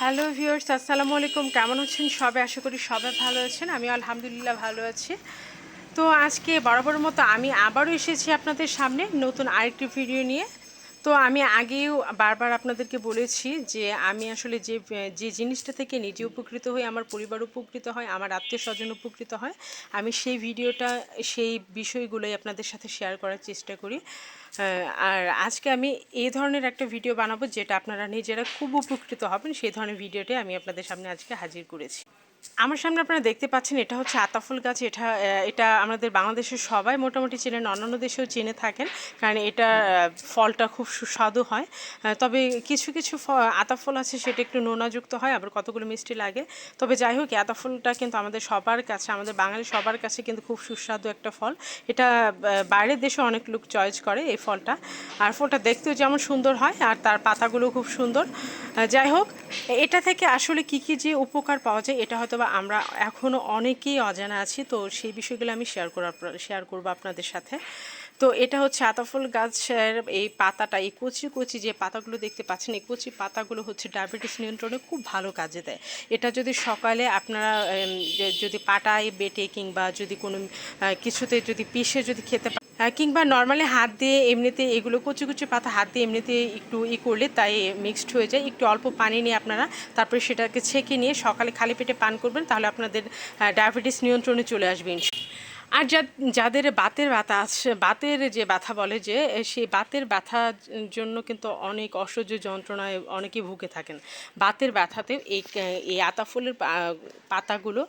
Hello viewers, আসসালামু আলাইকুম। কেমন আছেন সবাই? আশা করি সবাই ভালো আছেন। আমি আলহামদুলিল্লাহ ভালো আছি। তো আজকে বরাবর মতো আমি আবারও এসেছি আপনাদের সামনে নতুন আরেকটি ভিডিও নিয়ে। তো আমি আগেও বারবার আপনাদেরকে বলেছি যে আমি আসলে যে যে জিনিসটা থেকে নিজে উপকৃত হই, আমার পরিবার উপকৃত হয়, আমার আত্মীয় স্বজন উপকৃত হয়, আমি সেই ভিডিওটা, সেই বিষয়গুলোই আপনাদের সাথে শেয়ার করার চেষ্টা করি। আর আজকে আমি এই ধরনের একটা ভিডিও বানাবো যেটা আপনারা নিজেরা খুব উপকৃত হবেন, সেই ধরনের ভিডিওটাই আমি আপনাদের সামনে আজকে হাজির করেছি। আমার সামনে আপনারা দেখতে পাচ্ছেন, এটা হচ্ছে আতাফুল গাছ, এটা এটা আমাদের বাংলাদেশের সবাই মোটামুটি চেনেন, অন্যান্য দেশেও চেনে থাকেন, কারণ এটা ফলটা খুব সুস্বাদু হয়। তবে কিছু কিছু আতাফল আছে, সেটা একটু নোনাযুক্ত হয়, আবার কতগুলো মিষ্টি লাগে। তবে যাই হোক আতাফলটা কিন্তু আমাদের সবার কাছে, আমাদের বাঙালি সবার কাছে কিন্তু খুব সুস্বাদু একটা ফল। এটা বাইরের দেশে অনেক লোক চয়েস করে এই ফলটা। আর ফলটা দেখতেও যেমন সুন্দর হয়, আর তার পাতাগুলো খুব সুন্দর। যাই হোক এটা থেকে আসলে কি কি যে উপকার পাওয়া যায়, এটা হয়তো বা আমরা এখনও অনেকেই অজানা আছি তো সেই বিষয়গুলো আমি শেয়ার করার শেয়ার করব আপনাদের সাথে। তো এটা হচ্ছে আতাফল গাছের এই পাতাটা এই কচি কচি যে পাতাগুলো দেখতে পাচ্ছেন এই কচি পাতাগুলো হচ্ছে ডায়াবেটিস নিয়ন্ত্রণে খুব ভালো কাজে দেয়। এটা যদি সকালে আপনারা যদি পাটায় বেটে কিংবা যদি কোনো কিছুতে যদি পিষে যদি খেতে পা- আহ, কিংবা নর্মালি হাত দিয়ে এমনিতে এগুলো কচু কুচু পাতা হাত দিয়ে এমনিতে একটু ই করলে তাই মিক্সড হয়ে যায়। একটু অল্প পানি নিয়ে আপনারা তারপরে সেটাকে ছেঁকে নিয়ে সকালে খালি পেটে পান করবেন, তাহলে আপনাদের ডায়াবেটিস নিয়ন্ত্রণে চলে আসবেন আর যা যাদের বাতের ব্যথা আছে, বাতের যে ব্যথা বলে যে সেই বাতের ব্যথার জন্য কিন্তু অনেক অসহ্য যন্ত্রণায় অনেকেই ভুগে থাকেন। বাতের ব্যথাতে এই এই আতাফলের পাতাগুলো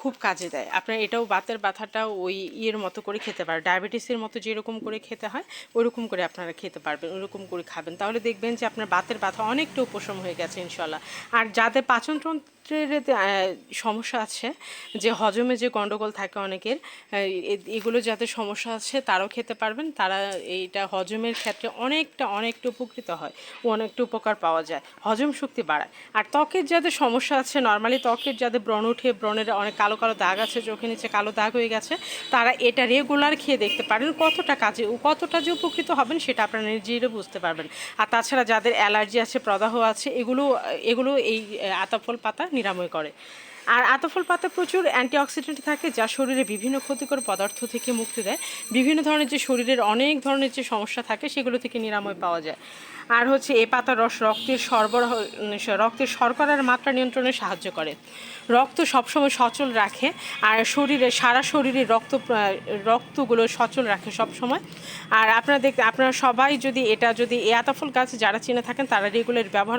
খুব কাজে দেয়। আপনার এটাও বাতের ব্যথাটা ওই ইয়ের মতো করে খেতে পারে ডায়াবেটিসের মতো যেরকম করে খেতে হয়, ওরকম করে আপনারা খেতে পারবেন, ওরকম করে খাবেন। তাহলে দেখবেন যে আপনার বাতের ব্যথা অনেকটা উপশম হয়ে গেছে ইনশাল্লাহ আর যাদের পাচনতন্ত্রের সমস্যা আছে, যে হজমে যে গণ্ডগোল থাকে অনেকের এগুলো যাদের সমস্যা আছে, তারাও খেতে পারবেন। তারা এইটা হজমের ক্ষেত্রে অনেকটা অনেকটা উপকৃত হয়। অনেকটা উপকার পাওয়া যায়। হজম শক্তি বাড়ায়। আর ত্বকের যাদের সমস্যা আছে নর্মালি ত্বকের যাদের ব্রণ উঠে, ব্রণের অনেক কালো কালো দাগ আছে চোখে নিচে কালো দাগ হয়ে গেছে, তারা এটা রেগুলার খেয়ে দেখতে পারেন কতটা কাজে, কতটা যে উপকৃত হবেন সেটা আপনারা নিজেরা বুঝতে পারবেন। আর তাছাড়া যাদের অ্যালার্জি আছে, প্রদাহ আছে, এগুলো এগুলো এই আতাফল পাতা নিরাময় করে। আর আতফল পাতা প্রচুর অ্যান্টিঅক্সিডেন্ট থাকে যা শরীরে বিভিন্ন ক্ষতিকর পদার্থ থেকে মুক্তি দেয়। বিভিন্ন ধরনের যে শরীরের অনেক ধরনের যে সমস্যা থাকে, সেগুলো থেকে নিরাময় পাওয়া যায়। আর হচ্ছে এ পাতার রস রক্তের সরবরাহ রক্তের শর্করার মাত্রা নিয়ন্ত্রণে সাহায্য করে। রক্ত সবসময় সচল রাখে আর শরীরে, সারা শরীরে রক্ত রক্তগুলো সচল রাখে সবসময়। আর আপনারা দেখ, আপনারা সবাই যদি, এটা যদি এ আতাফল গাছ যারা চিনে থাকেন, তারা রেগুলার ব্যবহার